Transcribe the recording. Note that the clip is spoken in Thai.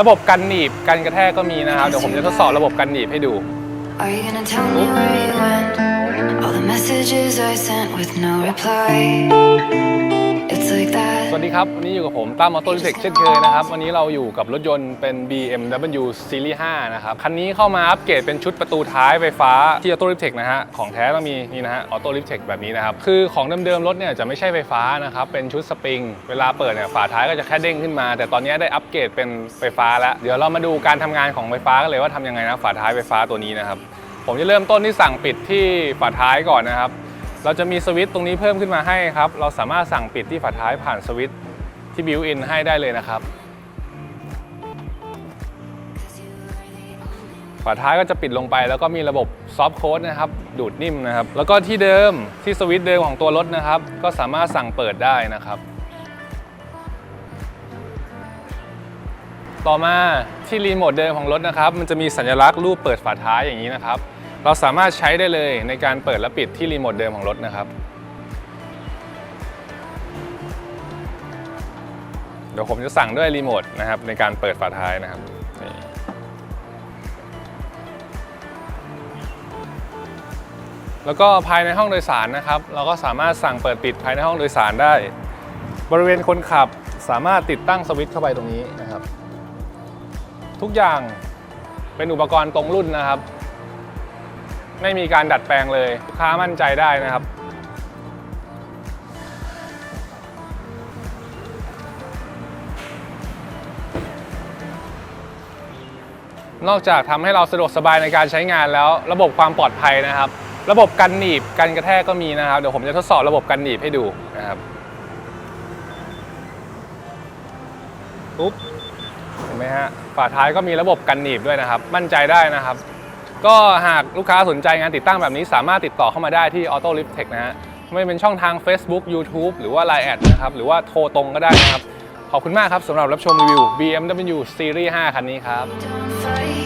ระบบกันหนีบกันกระแทกก็มีนะครับ เดี๋ยวผมจะทดสอบระบบกันหนีบให้ดู Are you gonna tell me where you went? All the messages I sent with no reply. It's like สวัสดีครับ วันนี้อยู่กับผมตั้มออโต้ลิเทคเช่นเคยนะครับ วันนี้เราอยู่กับรถยนต์เป็น BMW Series 5 นะครับ คันนี้เข้ามาอัปเกรดเป็นชุดประตูท้ายไฟฟ้าที่ออโต้ลิเทคนะฮะ ของแท้ต้องมีนี่นะฮะออโต้ลิเทคแบบนี้นะครับ คือของเดิมๆรถเนี่ยจะไม่ใช่ไฟฟ้านะครับ เป็นชุดสปริง เวลาเปิดเนี่ยฝาท้ายก็จะแค่เด้งขึ้นมา แต่ตอนนี้ได้อัปเกรดเป็นไฟฟ้าแล้ว เดี๋ยวเรามาดูการทำงานของไฟฟ้ากันเลยว่าทำยังไงนะฝาท้ายไฟฟ้าตัวนี้นะครับ ผมจะเริ่มต้นที่สั่งปิดที่ฝาท้ายก่อนนะครับ เราจะมีสวิตช์ตรงนี้เพิ่มขึ้นมาให้ครับ เราสามารถสั่งปิดที่ฝาท้ายผ่านสวิตช์ที่บิวอินให้ได้เลยนะครับ ฝาท้ายก็จะปิดลงไป แล้วก็มีระบบซอฟต์โค้ดนะครับ ดูดนิ่มนะครับ แล้วก็ที่เดิมที่สวิตช์เดิมของตัวรถนะครับ ก็สามารถสั่งเปิดได้นะครับ ต่อมาที่รีโมทเดิมของรถนะครับ มันจะมีสัญลักษณ์รูปเปิดฝาท้ายอย่างนี้นะครับ เราสามารถใช้ได้เลยในการเปิดและปิดที่รีโมทเดิมของรถนะครับ เดี๋ยวผมจะสั่งด้วยรีโมทนะครับในการเปิดฝาท้ายนะครับแล้วก็ภายในห้องโดยสารนะครับ เราก็สามารถสั่งเปิดปิดภายในห้องโดยสารได้ บริเวณคนขับสามารถติดตั้งสวิตช์เข้าไปตรงนี้นะครับ ทุกอย่างเป็นอุปกรณ์ตรงรุ่นนะครับ ไม่มีการดัดแปลงเลยลูกค้ามั่นใจได้นะครับนอกจากทำให้เราสะดวกสบายในการใช้งานแล้ว ระบบความปลอดภัยนะครับ ระบบกันหนีบกันกระแทกก็มีนะครับ เดี๋ยวผมจะทดสอบระบบกันหนีบให้ดูนะครับปุ๊บเห็นไหมฮะฝาท้ายก็มีระบบกันหนีบด้วยนะครับ มั่นใจได้นะครับ ก็หากลูกค้าสนใจงานติดตั้งแบบนี้สามารถติดต่อเข้ามาได้ที่ Auto Lift Tech นะฮะไม่เป็นช่องทาง Facebook YouTube หรือว่า Line แอดนะครับ หรือว่าโทรตรงก็ได้นะครับ ขอบคุณมากครับสำหรับรับชมรีวิว BMW Series 5 คันนี้ครับ Don't